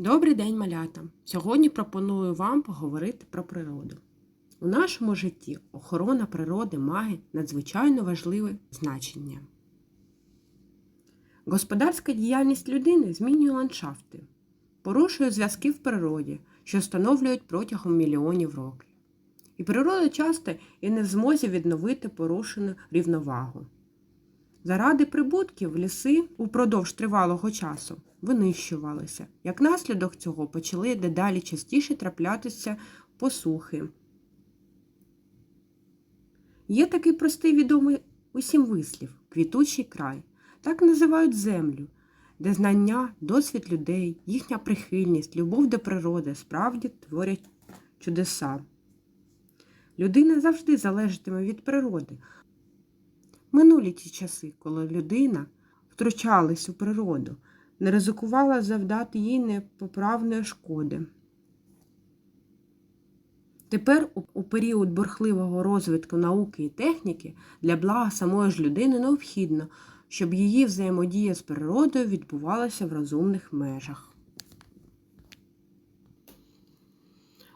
Добрий день, малята! Сьогодні пропоную вам поговорити про природу. У нашому житті охорона природи має надзвичайно важливе значення. Господарська діяльність людини змінює ландшафти, порушує зв'язки в природі, що встановлюють протягом мільйонів років. І природа часто і не в змозі відновити порушену рівновагу. Заради прибутків ліси упродовж тривалого часу винищувалися. Як наслідок цього почали дедалі частіше траплятися посухи. Є такий простий відомий усім вислів квітучий край. Так називають землю, де знання, досвід людей, їхня прихильність, любов до природи справді творять чудеса. Людина завжди залежатиме від природи. Минулі ті часи, коли людина втручалась у природу, не ризикувала завдати їй непоправної шкоди. Тепер, у- період бурхливого розвитку науки і техніки, для блага самої ж людини необхідно, щоб її взаємодія з природою відбувалася в розумних межах.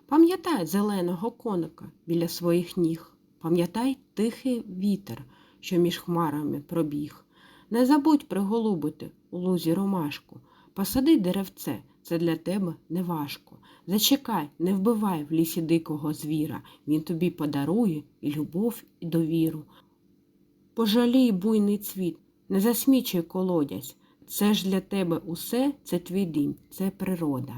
Пам'ятай зеленого коника біля своїх ніг, пам'ятай тихий вітер, що між хмарами пробіг. Не забудь приголубити у лузі ромашку, посади деревце, це для тебе не важко. Зачекай, не вбивай в лісі дикого звіра, він тобі подарує і любов, і довіру. Пожалій буйний цвіт, не засмічуй колодязь. Це ж для тебе усе, це твій дім, це природа.